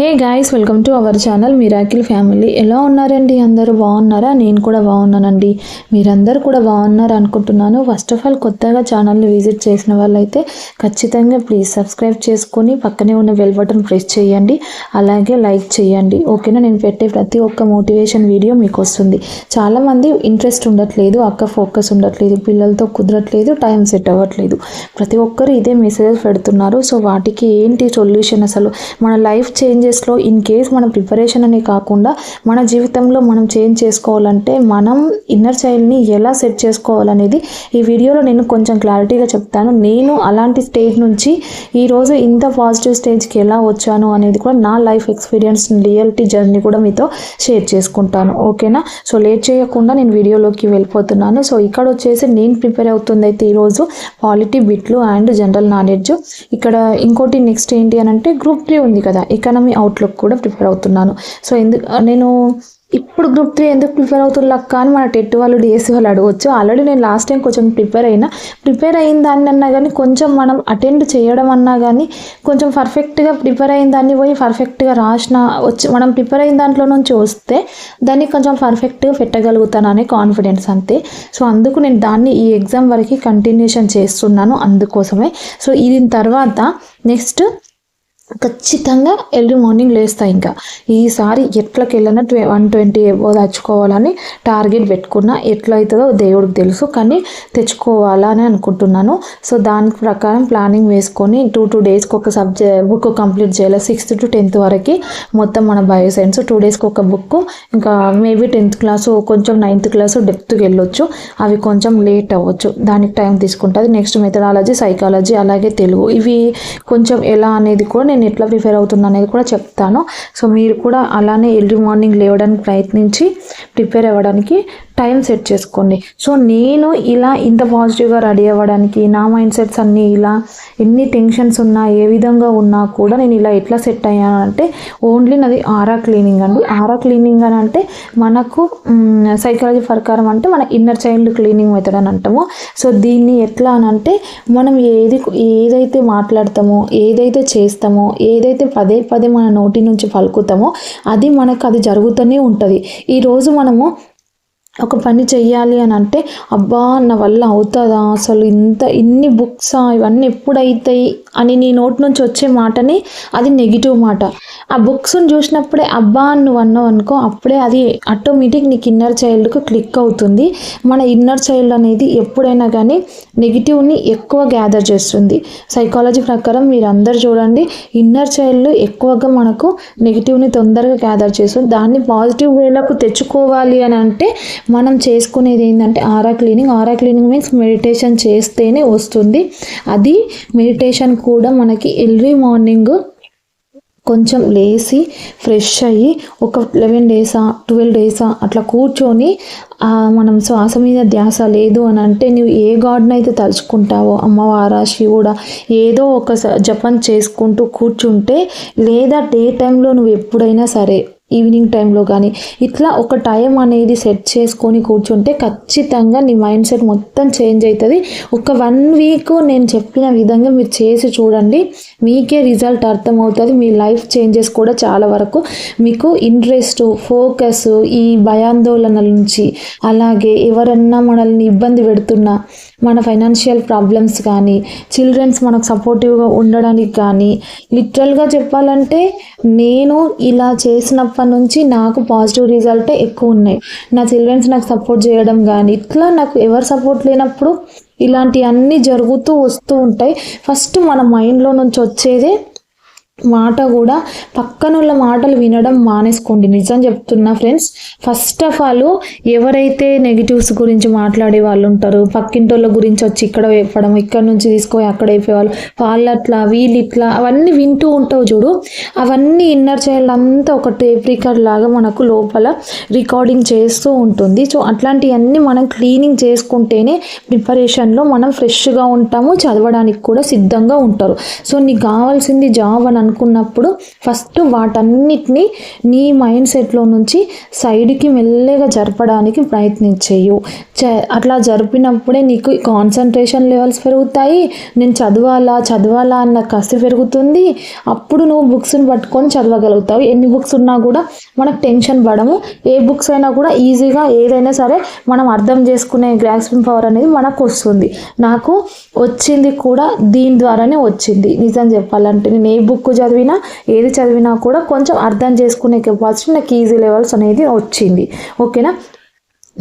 Hey guys welcome to our channel miracle family. ఎలా ఉన్నారండి అందరూ? బాగున్నారా? నేను కూడా బాగున్నానండి. మీరందరూ కూడా బాగున్నారు అనుకుంటున్నాను. ఫస్ట్ ఆఫ్ ఆల్ కొత్తగా ఛానల్ని విజిట్ చేసిన వాళ్ళైతే ఖచ్చితంగా ప్లీజ్ సబ్స్క్రైబ్ చేసుకొని పక్కనే ఉన్న బెల్ బటన్ ప్రెస్ చేయండి. అలాగే లైక్ చేయండి. ఓకేనా నేను పెట్టే ప్రతి ఒక్క మోటివేషన్ వీడియో మీకు వస్తుంది చాలామంది ఇంట్రెస్ట్ ఉండట్లేదు అక్క ఫోకస్ ఉండట్లేదు పిల్లలతో కుదరట్లేదు టైం సెట్ అవ్వట్లేదు. ప్రతి ఒక్కరు ఇదే మెసేజ్ పెడుతున్నారు. సో వాటికి ఏంటి సొల్యూషన్ అసలు? మన లైఫ్ చేంజ్ చేంజెస్లో ఇన్ కేస్ మనం ప్రిపరేషన్ అనే కాకుండా మన జీవితంలో మనం చేంజ్ చేసుకోవాలంటే మనం ఇన్నర్ చైల్డ్ని ఎలా సెట్ చేసుకోవాలనేది ఈ వీడియోలో నేను కొంచెం క్లారిటీగా చెప్తాను. నేను అలాంటి స్టేజ్ నుంచి ఈరోజు ఇంత పాజిటివ్ స్టేజ్కి ఎలా వచ్చాను అనేది కూడా నా లైఫ్ ఎక్స్పీరియన్స్ రియాలిటీ జర్నీ కూడా మీతో షేర్ చేసుకుంటాను. ఓకేనా సో లేట్ చేయకుండా నేను వీడియోలోకి వెళ్ళిపోతున్నాను. సో ఇక్కడ వచ్చేసి నేను ప్రిపేర్ అవుతుంది అయితే ఈరోజు పాలిటీ బిట్లు అండ్ జనరల్ నాలెడ్జ్ ఇక్కడ ఇంకోటి నెక్స్ట్ ఏంటి అని అంటే గ్రూప్ త్రీ ఉంది కదా. ఎకనమీ అవుట్లుక్ కూడా ప్రిపేర్ అవుతున్నాను. సో ఎందుకు నేను ఇప్పుడు గ్రూప్ త్రీ ఎందుకు ప్రిపేర్ అవుతున్నా అక్క అని మన టెట్ వాళ్ళు డిఎస్సి వాళ్ళు అడగవచ్చు ఆల్రెడీ నేను లాస్ట్ టైం కొంచెం ప్రిపేర్ అయినా ప్రిపేర్ అయిన దాన్ని అన్నా కానీ కొంచెం మనం అటెండ్ చేయడం అన్నా కానీ కొంచెం పర్ఫెక్ట్గా ప్రిపేర్ అయిన దాన్ని పోయి పర్ఫెక్ట్గా రాసిన వచ్చి మనం ప్రిపేర్ అయిన దాంట్లో నుంచి వస్తే దాన్ని కొంచెం పర్ఫెక్ట్గా పెట్టగలుగుతాను కాన్ఫిడెన్స్ అంతే. సో అందుకు నేను దాన్ని ఈ ఎగ్జామ్ వరకు కంటిన్యూషన్ చేస్తున్నాను అందుకోసమే. సో దీని తర్వాత నెక్స్ట్ ఖచ్చితంగా ఎర్లీ మార్నింగ్ లేస్తా ఇంకా. ఈసారి ఎట్లకి వెళ్ళినా ట్వే వన్ ట్వంటీ ఏవో తెచ్చుకోవాలని టార్గెట్ పెట్టుకున్నా ఎట్లయితుందో దేవుడికి తెలుసు కానీ తెచ్చుకోవాలని అనుకుంటున్నాను. సో దాని ప్రకారం ప్లానింగ్ వేసుకొని టూ టూ డేస్కి ఒక సబ్జెక్ట్ బుక్ కంప్లీట్ చేయాలి. సిక్స్త్ టు టెన్త్ వరకు మొత్తం మన బయో సైన్స్ టూ డేస్కి ఒక బుక్ ఇంకా మేబీ టెన్త్ క్లాసు కొంచెం నైన్త్ క్లాసు డెప్త్కి వెళ్ళొచ్చు. అవి కొంచెం లేట్ అవ్వచ్చు. దానికి టైం తీసుకుంటుంది. నెక్స్ట్ మెథడాలజీ సైకాలజీ అలాగే తెలుగు. ఇవి కొంచెం ఎలా అనేది కూడా నేను నేను ఎట్లా ప్రిపేర్ అవుతున్నా అనేది కూడా చెప్తాను. సో మీరు కూడా అలానే ఎర్లీ మార్నింగ్ లేవడానికి ప్రయత్నించి ప్రిపేర్ అవ్వడానికి టైం సెట్ చేసుకోండి. సో నేను ఇలా ఇంత పాజిటివ్గా రెడీ అవ్వడానికి నా మైండ్ సెట్స్ అన్నీ ఇలా ఎన్ని టెన్షన్స్ ఉన్నా ఏ విధంగా ఉన్నా కూడా నేను ఇలా ఎట్లా సెట్ అయ్యానంటే ఓన్లీ నాది ఆరా క్లీనింగ్ అండి. ఆరా క్లీనింగ్ అని అంటే మనకు సైకాలజీ ప్రకారం అంటే మన ఇన్నర్ చైల్డ్ క్లీనింగ్ మెథడ్ అని అంటాము. సో దీన్ని ఎట్లా అని అంటే మనం ఏది ఏదైతే మాట్లాడతామో ఏదైతే చేస్తామో ఏదైతే పదే పదే మన నోటి నుంచి పలుకుతామో అది మనకు అది జరుగుతూనే ఉంటుంది. ఈరోజు మనము ఒక పని చెయ్యాలి అని అంటే అబ్బా నా వల్ల అవుతుందా అసలు? ఇంత ఇన్ని బుక్సా? ఇవన్నీ ఎప్పుడు అవుతాయి అని నీ నోటి నుంచి వచ్చే మాటని అది నెగిటివ్ మాట. ఆ బుక్స్ని చూసినప్పుడే అబ్బా అని నువ్వు అన్నావు అనుకో అప్పుడే అది ఆటోమేటిక్ నీకు ఇన్నర్ చైల్డ్కు క్లిక్ అవుతుంది. మన ఇన్నర్ చైల్డ్ అనేది ఎప్పుడైనా కానీ నెగిటివ్ని ఎక్కువ గ్యాదర్ చేస్తుంది. సైకాలజీ ప్రకారం మీరు అందరు చూడండి ఇన్నర్ చైల్డ్ ఎక్కువగా మనకు నెగిటివ్ని తొందరగా గ్యాదర్ చేస్తుంది. దాన్ని పాజిటివ్ వేలకు తెచ్చుకోవాలి అని అంటే మనం చేసుకునేది ఏంటంటే aura cleaning. Aura cleaning means meditation చేస్తేనే వస్తుంది. అది మెడిటేషన్ కూడా మనకి ఎర్లీ మార్నింగ్ కొంచెం లేచి ఫ్రెష్ అయ్యి ఒక లెవెన్ డేసా ట్వెల్వ్ డేసా అట్లా కూర్చొని మనం శ్వాస మీద ధ్యాస లేదు అని అంటే నువ్వు ఏ గాడ్ని అయితే తలుచుకుంటావో అమ్మవారా శివుడా ఏదో ఒక జపం చేసుకుంటూ కూర్చుంటే లేదా డే టైంలో నువ్వు ఎప్పుడైనా సరే ఈవినింగ్ టైంలో కానీ ఇట్లా ఒక టైం అనేది సెట్ చేసుకొని కూర్చుంటే ఖచ్చితంగా నీ మైండ్ సెట్ మొత్తం చేంజ్ అవుతుంది ఒక వన్ వీక్ నేను చెప్పిన విధంగా మీరు చేసి చూడండి మీకే రిజల్ట్ అర్థమవుతుంది మీ లైఫ్ చేంజెస్ కూడా చాలా వరకు. మీకు ఇంట్రెస్ట్ ఫోకస్ ఈ భయాందోళనల నుంచి అలాగే ఎవరన్నా మనల్ని ఇబ్బంది పెడుతున్నా మన ఫైనాన్షియల్ ప్రాబ్లమ్స్ కానీ చిల్డ్రన్స్ మనకు సపోర్టివ్గా ఉండడానికి కానీ లిటరల్గా చెప్పాలంటే నేను ఇలా చేసినప్పటి నుంచి నాకు పాజిటివ్ రిజల్టే ఎక్కువ ఉన్నాయి. నా చిల్డ్రన్స్ నాకు సపోర్ట్ చేయడం కానీ ఇట్లా నాకు ఎవరు సపోర్ట్ లేనప్పుడు ఇలాంటివన్నీ జరుగుతూ వస్తూ ఉంటాయి. ఫస్ట్ మన మైండ్లో నుంచి వచ్చేదే మాట కూడా పక్కనున్న మాటలు వినడం మానేసుకోండి. నిజం చెప్తున్నా ఫ్రెండ్స్ ఫస్ట్ ఆఫ్ ఆల్ ఎవరైతే నెగిటివ్స్ గురించి మాట్లాడే వాళ్ళు ఉంటారు పక్కింటోళ్ళ గురించి వచ్చి ఇక్కడ చెప్పడం ఇక్కడ నుంచి తీసుకొని అక్కడ అయిపోయేవాళ్ళు వాళ్ళు అట్లా వీళ్ళు ఇట్లా అవన్నీ వింటూ ఉంటావు చూడు అవన్నీ ఇన్నర్ చైల్డ్ అంతా ఒక టేప్ రికార్డ్ లాగా మనకు లోపల రికార్డింగ్ చేస్తూ ఉంటుంది. సో అట్లాంటివన్నీ మనం క్లీనింగ్ చేసుకుంటేనే ప్రిపరేషన్లో మనం ఫ్రెష్గా ఉంటాము చదవడానికి కూడా సిద్ధంగా ఉంటారు. సో నీకు కావాల్సింది జాబ్ అని అనుకున్నప్పుడు ఫస్ట్ వాటన్నిటిని నీ మైండ్ సెట్లో నుంచి సైడ్కి మెల్లగా జరపడానికి ప్రయత్నించేయు చ అట్లా జరిపినప్పుడే నీకు కాన్సన్ట్రేషన్ లెవెల్స్ పెరుగుతాయి. నేను చదవాలా చదవాలా అన్న కసి పెరుగుతుంది. అప్పుడు నువ్వు బుక్స్ని పట్టుకొని చదవగలుగుతావు. ఎన్ని బుక్స్ ఉన్నా కూడా మనకు టెన్షన్ పడము. ఏ బుక్స్ అయినా కూడా ఈజీగా ఏదైనా సరే మనం అర్థం చేసుకునే గ్రాస్పింగ్ పవర్ అనేది మనకు వస్తుంది. నాకు వచ్చింది కూడా దీని ద్వారానే వచ్చింది. నిజం చెప్పాలంటే నేను ఏ బుక్ చదివినా ఏది చదివినా కూడా కొంచెం అర్థం చేసుకునే కెపాసిటీ నాకు ఈజీ లెవెల్స్ అనేది వచ్చింది. ఓకేనా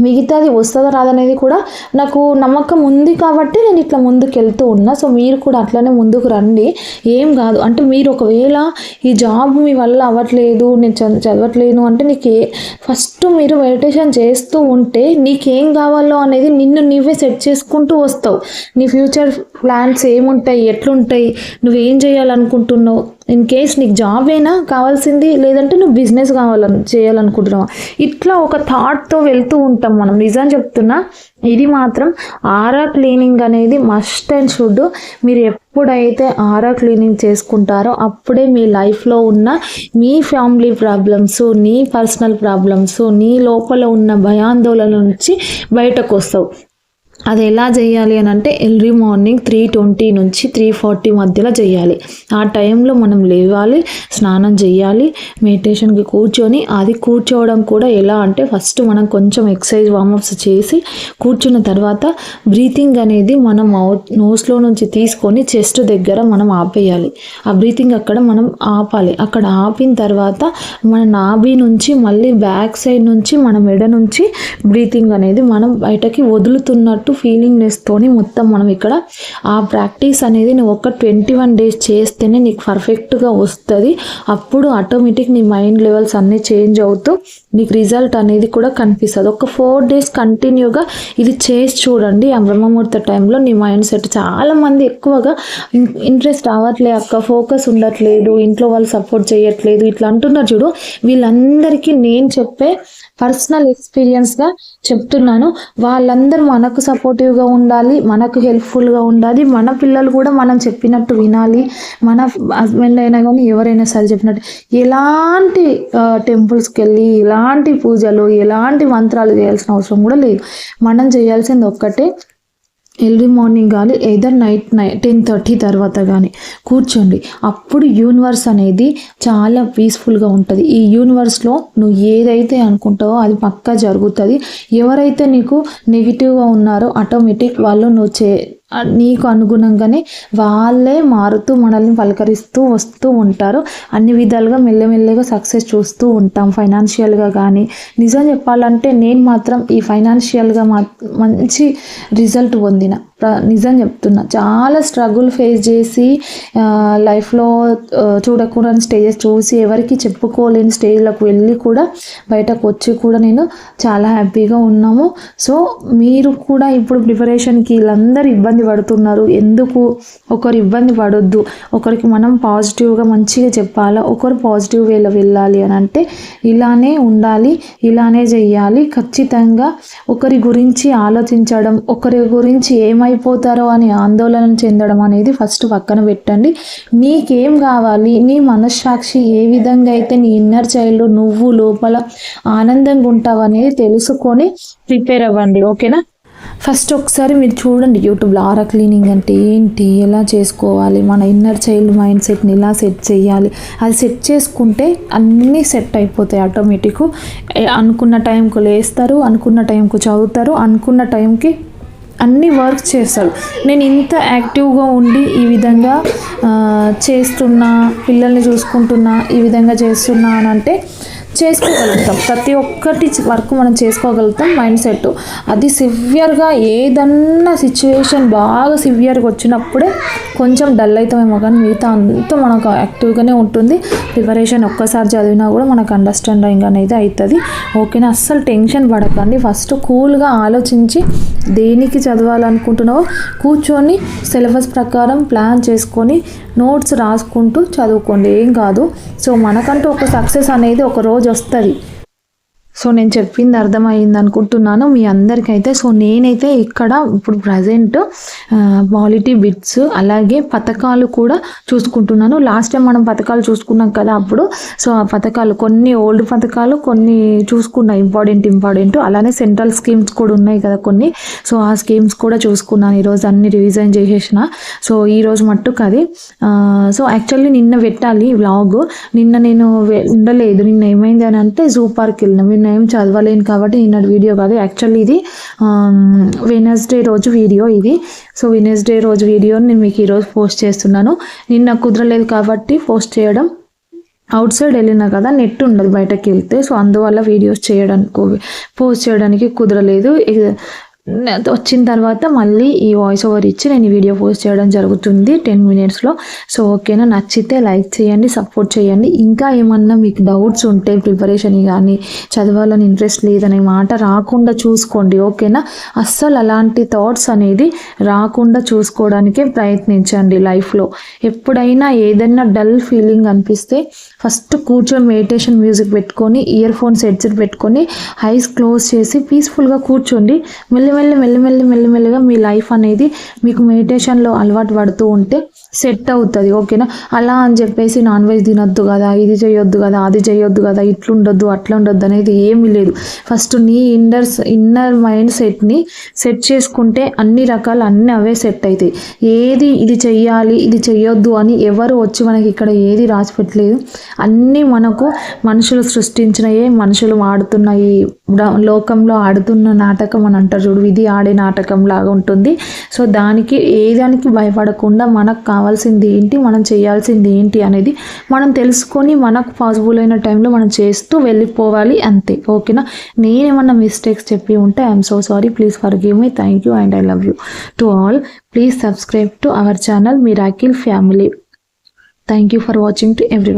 మిగతాది వస్తుందో రాదనేది కూడా నాకు నమ్మకం ఉంది కాబట్టి నేను ఇట్లా ముందుకు వెళ్తూ ఉన్నా. సో మీరు కూడా అట్లనే ముందుకు రండి. ఏం కాదు. అంటే మీరు ఒకవేళ ఈ జాబ్ మీ వల్ల అవ్వట్లేదు నేను చద- చదవట్లేను అంటే నీకు ఏ ఫస్ట్ మీరు మెడిటేషన్ చేస్తూ ఉంటే నీకేం కావాలో అనేది నిన్ను నువ్వే సెట్ చేసుకుంటూ వస్తావు. నీ ఫ్యూచర్ ప్లాన్స్ ఏముంటాయి? ఎట్లుంటాయి? నువ్వేం చేయాలనుకుంటున్నావు? ఇన్ కేస్ నీకు జాబ్ అయినా కావాల్సింది లేదంటే నువ్వు బిజినెస్ కావాలని చేయాలనుకుంటున్నావా? ఇట్లా ఒక థాట్తో వెళ్తూ ఉంటాం మనం. నిజం చెప్తున్నా ఇది మాత్రం ఆరా క్లీనింగ్ అనేది మస్ట్ అండ్ షుడ్ మీరు ఎప్పుడైతే ఆరా క్లీనింగ్ చేసుకుంటారో అప్పుడే మీ లైఫ్లో ఉన్న మీ ఫ్యామిలీ ప్రాబ్లమ్స్ నీ పర్సనల్ ప్రాబ్లమ్స్ నీ లోపల ఉన్న భయాందోళన నుంచి బయటకు వస్తావు అది ఎలా చేయాలి అని అంటే ఎర్లీ మార్నింగ్ త్రీ ట్వంటీ నుంచి త్రీ ఫార్టీ మధ్యలో చేయాలి. ఆ టైంలో మనం లేవాలి స్నానం చేయాలి మెడిటేషన్కి కూర్చొని అది కూర్చోవడం కూడా ఎలా అంటే ఫస్ట్ మనం కొంచెం ఎక్సర్సైజ్ వార్మప్స్ చేసి కూర్చున్న తర్వాత బ్రీతింగ్ అనేది మనం నోస్లో నుంచి తీసుకొని చెస్ట్ దగ్గర మనం ఆపేయాలి. ఆ బ్రీతింగ్ అక్కడ మనం ఆపాలి. అక్కడ ఆపిన తర్వాత మన నాభి నుంచి మళ్ళీ బ్యాక్ సైడ్ నుంచి మన మెడ నుంచి బ్రీతింగ్ అనేది మనం బయటకి వదులుతున్నట్టు ఫీలింగ్నెస్తోని మొత్తం మనం ఇక్కడ ఆ ప్రాక్టీస్ అనేది నువ్వు ఒక ట్వంటీ వన్ డేస్ చేస్తేనే నీకు పర్ఫెక్ట్గా వస్తుంది. అప్పుడు ఆటోమేటిక్ నీ మైండ్ లెవెల్స్ అన్నీ చేంజ్ అవుతూ నీకు రిజల్ట్ అనేది కూడా కనిపిస్తుంది. ఒక ఫోర్ డేస్ కంటిన్యూగా ఇది చేసి చూడండి. ఆ బ్రహ్మముహూర్త టైంలో నీ మైండ్ సెట్ చాలా మంది ఎక్కువగా ఇంట్రెస్ట్ అవ్వట్లేదు అక్క ఫోకస్ ఉండట్లేదు ఇంట్లో వాళ్ళు సపోర్ట్ చేయట్లేదు ఇట్లా అంటున్నారు చూడు. వీళ్ళందరికీ నేను చెప్పే పర్సనల్ ఎక్స్పీరియన్స్గా చెప్తున్నాను. వాళ్ళందరూ మనకు సపోర్టివ్గా ఉండాలి మనకు హెల్ప్ఫుల్గా ఉండాలి. మన పిల్లలు కూడా మనం చెప్పినట్టు వినాలి. మన హస్బెండ్ అయినా కానీ ఎవరైనా సరే చెప్పినట్టు ఎలాంటి టెంపుల్స్కి వెళ్ళి ఎలాంటి పూజలు ఎలాంటి మంత్రాలు చేయాల్సిన అవసరం కూడా లేదు. మనం చేయాల్సింది ఒక్కటే ఎర్లీ మార్నింగ్ కానీ ఏదర్ నైట్ నై టెన్ థర్టీ తర్వాత కానీ కూర్చోండి. అప్పుడు యూనివర్స్ అనేది చాలా పీస్ఫుల్గా ఉంటుంది. ఈ యూనివర్స్లో నువ్వు ఏదైతే అనుకుంటావో అది పక్కా జరుగుతుంది. ఎవరైతే నీకు నెగిటివ్గా ఉన్నారో ఆటోమేటిక్ వాళ్ళు నువ్వు చే నీకు అనుగుణంగానే వాళ్ళే మారుతూ మనల్ని పలకరిస్తూ వస్తూ ఉంటారు. అన్ని విధాలుగా మెల్లమెల్లగా సక్సెస్ చూస్తూ ఉంటాం ఫైనాన్షియల్గా కానీ నిజం చెప్పాలంటే నేను మాత్రం ఈ ఫైనాన్షియల్గా మా మంచి రిజల్ట్ పొందిన. నిజం చెప్తున్నా. చాలా స్ట్రగుల్ ఫేస్ చేసి లైఫ్లో చూడకూడని స్టేజెస్ చూసి ఎవరికి చెప్పుకోలేని స్టేజ్లకు వెళ్ళి కూడా బయటకు వచ్చి కూడా నేను చాలా హ్యాపీగా ఉన్నాము. సో మీరు కూడా ఇప్పుడు ప్రిపరేషన్కి వీళ్ళందరూ ఇబ్బంది పడుతున్నారు. ఎందుకు? ఒకరు ఇబ్బంది పడొద్దు. ఒకరికి మనం పాజిటివ్గా మంచిగా చెప్పాలా? ఒకరు పాజిటివ్ వేలో వెళ్ళాలి అని అంటే ఇలానే ఉండాలి ఇలానే చేయాలి ఖచ్చితంగా ఒకరి గురించి ఆలోచించడం ఒకరి గురించి ఏమైపోతారో అని ఆందోళన చెందడం అనేది ఫస్ట్ పక్కన పెట్టండి. నీకేం కావాలి? నీ మనస్సాక్షి ఏ విధంగా అయితే నీ ఇన్నర్ చైల్డ్ నువ్వు లోపల ఆనందంగా ఉంటావు అనేది తెలుసుకొని ప్రిపేర్ అవ్వండి. ఓకేనా? ఫస్ట్ ఒకసారి మీరు చూడండి యూట్యూబ్లో ఆరా క్లీనింగ్ అంటే ఏంటి? ఎలా చేసుకోవాలి? మన ఇన్నర్ చైల్డ్ మైండ్ సెట్ని ఎలా సెట్ చేయాలి? అది సెట్ చేసుకుంటే అన్నీ సెట్ అయిపోతాయి ఆటోమేటిక్ అనుకున్న టైంకు లేస్తారు అనుకున్న టైంకు చదువుతారు అనుకున్న టైంకి అన్ని వర్క్ చేస్తాడు నేను ఇంత యాక్టివ్గా ఉండి ఈ విధంగా చేస్తున్నా పిల్లల్ని చూసుకుంటున్నా ఈ విధంగా చేస్తున్నా అని అంటే చేసుకోగలుగుతాం. ప్రతి ఒక్కటి వర్క్ మనం చేసుకోగలుగుతాం మైండ్ సెట్. అది సివియర్గా ఏదన్నా సిచ్యువేషన్ బాగా సివియర్గా వచ్చినప్పుడే కొంచెం డల్ అవుతామేమో కానీ మిగతా అంతా మనకు యాక్టివ్గానే ఉంటుంది. ప్రిపరేషన్ ఒక్కసారి చదివినా కూడా మనకు అండర్స్టాండింగ్ అనేది అవుతుంది ఓకేనా? అస్సలు టెన్షన్ పడకండి. ఫస్ట్ కూల్గా ఆలోచించి దేనికి చదవాలనుకుంటున్నావో కూర్చొని సిలబస్ ప్రకారం ప్లాన్ చేసుకొని నోట్స్ రాసుకుంటూ చదువుకోండి. ఏం కాదు. సో మనకంటూ ఒక సక్సెస్ అనేది ఒక రోజు వస్తుంది సో నేను చెప్పింది అర్థమైంది అనుకుంటున్నాను మీ అందరికైతే. సో నేనైతే ఇక్కడ ఇప్పుడు ప్రజెంట్ క్వాలిటీ బిట్స్ అలాగే పథకాలు కూడా చూసుకుంటున్నాను. లాస్ట్ టైం మనం పథకాలు చూసుకున్నాం కదా అప్పుడు. సో ఆ పథకాలు కొన్ని ఓల్డ్ పథకాలు కొన్ని చూసుకున్నా. ఇంపార్టెంట్ ఇంపార్టెంట్ అలానే సెంట్రల్ స్కీమ్స్ కూడా ఉన్నాయి కదా కొన్ని. సో ఆ స్కీమ్స్ కూడా చూసుకున్నాను. ఈరోజు అన్ని రివిజన్ చేసేసిన. సో ఈరోజు మట్టుకు అది. సో యాక్చువల్లీ నిన్న పెట్టాలి వ్లాగ్ నిన్న నేను ఉండలేదు. నిన్న ఏమైంది అని అంటే జూ పార్క్ వెళ్ళిన. నిన్న నేమ్ చదవలేను కాబట్టి నిన్నటి వీడియో కాదు. యాక్చువల్లీ ఇది వెనస్డే రోజు వీడియో ఇది. సో వెనస్డే రోజు వీడియో నేను మీకు ఈరోజు పోస్ట్ చేస్తున్నాను. నిన్న కుదరలేదు కాబట్టి పోస్ట్ చేయడం. అవుట్ సైడ్ వెళ్ళినా కదా నెట్ ఉండదు బయటకు వెళ్తే. సో అందువల్ల వీడియోస్ చేయడానికి పోస్ట్ చేయడానికి కుదరలేదు. వచ్చిన తర్వాత మళ్ళీ ఈ వాయిస్ ఓవర్ ఇచ్చి నేను ఈ వీడియో పోస్ట్ చేయడం జరుగుతుంది టెన్ మినిట్స్లో సో ఓకేనా నచ్చితే లైక్ చేయండి సపోర్ట్ చేయండి. ఇంకా ఏమన్నా మీకు డౌట్స్ ఉంటే ప్రిపరేషన్ కానీ చదవాలని ఇంట్రెస్ట్ లేదనే మాట రాకుండా చూసుకోండి ఓకేనా అస్సలు అలాంటి థాట్స్ అనేది రాకుండా చూసుకోవడానికే ప్రయత్నించండి లైఫ్లో ఎప్పుడైనా ఏదైనా డల్ ఫీలింగ్ అనిపిస్తే ఫస్ట్ కూర్చొని మెడిటేషన్ మ్యూజిక్ పెట్టుకొని ఇయర్ ఫోన్స్ హెడ్సెట్ పెట్టుకొని ఐస్ క్లోజ్ చేసి పీస్ఫుల్గా కూర్చోండి. మళ్ళీ మెల్లి మెల్లిమెల్లి మెల్లిమెల్లిగా మీ లైఫ్ అనేది మీకు మెడిటేషన్లో అలవాటు పడుతూ ఉంటే సెట్ అవుతుంది ఓకేనా? అలా అని చెప్పేసి నాన్ వెజ్ తినొద్దు కదా ఇది చేయొద్దు కదా అది చేయొద్దు కదా ఇట్లుండొద్దు అట్లా ఉండొద్దు అనేది ఏమీ లేదు. ఫస్ట్ నీ ఇన్నర్స్ ఇన్నర్ మైండ్ సెట్ని సెట్ చేసుకుంటే అన్ని రకాలు అన్నీ అవే సెట్ అవుతాయి ఏది ఇది చెయ్యాలి ఇది చెయ్యొద్దు అని ఎవరు వచ్చి మనకి ఇక్కడ ఏది రాసి పెట్టలేదు అన్నీ మనకు మనుషులు సృష్టించినయే మనుషులు ఆడుతున్న ఈ లోకంలో ఆడుతున్న నాటకం అని అంటారు చూడు ఇది ఆడే నాటకం లాగా ఉంటుంది. సో దానికి ఏ దానికి భయపడకుండా మనకు కావాల్సింది ఏంటి మనం చేయాల్సింది ఏంటి అనేది మనం తెలుసుకొని మనకు పాసిబుల్ అయిన టైంలో మనం చేస్తూ వెళ్ళిపోవాలి అంతే ఓకేనా? నేనేమన్నా మిస్టేక్స్ చెప్పి ఉంటే I'm so sorry please forgive me thank you and I love you to all please subscribe to our channel miracle family thank you for watching to everyone